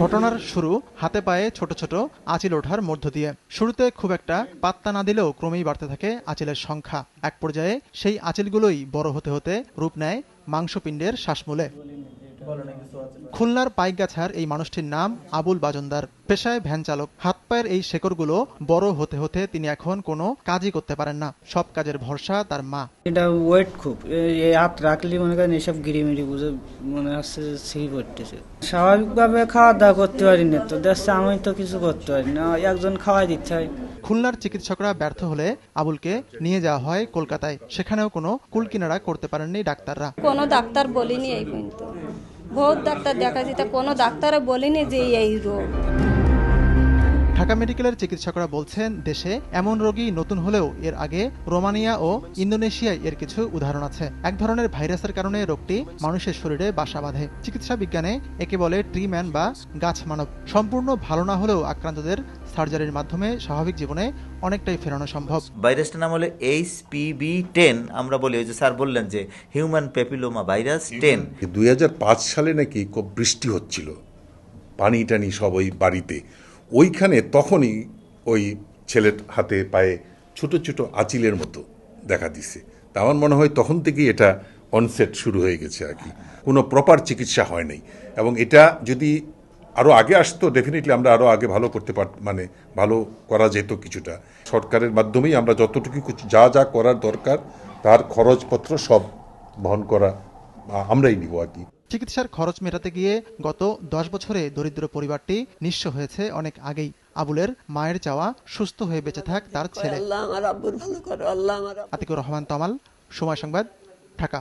ঘটনার শুরু হাতে পায়ে ছোট ছোট আঁচিল ওঠার মধ্য দিয়ে। শুরুতে খুব একটা পাত্তা না দিলেও ক্রমেই বাড়তে থাকে আঁচিলের সংখ্যা। এক পর্যায়ে সেই আঁচিলগুলোই বড় হতে হতে রূপ নেয় মাংসপিণ্ডের শ্বাসমূলে। খুলনার পাইকগাছার এই মানুষটির নাম আবুল বাজনদার। পেশায় ভ্যান চালক। হাত পায়ের এই শেকড়গুলো বড় হতে হতে তিনি এখন কোনো কাজই করতে পারেন না। সব কাজের ভরসা তার মা। এটা ওয়েট খুব। এই- হাত রাখলে মনে করেন এসব গিরিমিরি বুঝে মনে হচ্ছে ছিঁড়ি পড়তেছে। স্বাভাবিকভাবে খাওয়া দাওয়া করতে পারি না তো। দেখছে আমি তো কিছু করতে পারি না। একজন খাওয়াই দিতে হয়। খুলনার চিকিৎসকরা ব্যর্থ হলে আবুলকে নিয়ে যাওয়া হয় কলকাতায়। সেখানেও কোনো কুলকিনারা করতে পারেননি ডাক্তাররা। কোনো ডাক্তার বলিনি এই পর্যন্ত। বহুত ডাক্তার দেখাচ্ছি। তা কোনো ডাক্তারে বলিনি যে এই রোগ। ঢাকা মেডিকেলের চিকিৎসকরা বলছেন দেশে এমন রোগী নতুন হলেও এর আগে রোমানিয়া ও ইন্দোনেশিয়ায় এর কিছু উদাহরণ আছে। এক ধরনের ভাইরাসের কারণে রোগটি মানুষের শরীরে বাসা বাঁধে। চিকিৎসা বিজ্ঞানে একে বলে ট্রি ম্যান বা গাছ মানব। সম্পূর্ণ ভালো না হলেও আক্রান্তদের সার্জারির মাধ্যমে স্বাভাবিক জীবনে অনেকটাই ফেরানো সম্ভব। ভাইরাসটার নাম হলো এইচ পিবি টেন। আমরা বলি ওই যে স্যার বললেন যে হিউম্যান পেপিলোমা ভাইরাস টেন। দুই সালে নাকি খুব বৃষ্টি হচ্ছিল। পানি টানি সব ওই বাড়িতে। ওইখানে তখনই ওই ছেলের হাতে পায়ে ছোট ছোট আঁচিলের মতো দেখা দিছে। তা আমার মনে হয় তখন থেকেই এটা অনসেট শুরু হয়ে গেছে আর কি। কোনো প্রপার চিকিৎসা হয় নাই। এবং এটা যদি আরও আগে আসতো ডেফিনেটলি আমরা আরও আগে ভালো করতে পার মানে ভালো করা যেত কিছুটা। সরকারের মাধ্যমেই আমরা যতটুকু যা যা করার দরকার, তার খরচপত্র সব বহন করা আমরাই নিব আর কি। চিকিৎসার খরচ মেটাতে গিয়ে গত দশ বছরে দরিদ্র পরিবারটি নিঃস্ব হয়েছে। অনেক আগেই আবুলের মায়ের চাওয়া সুস্থ হয়ে বেঁচে থাক তার ছেলে। আতিকুর রহমান তমাল সময় সংবাদ ঢাকা।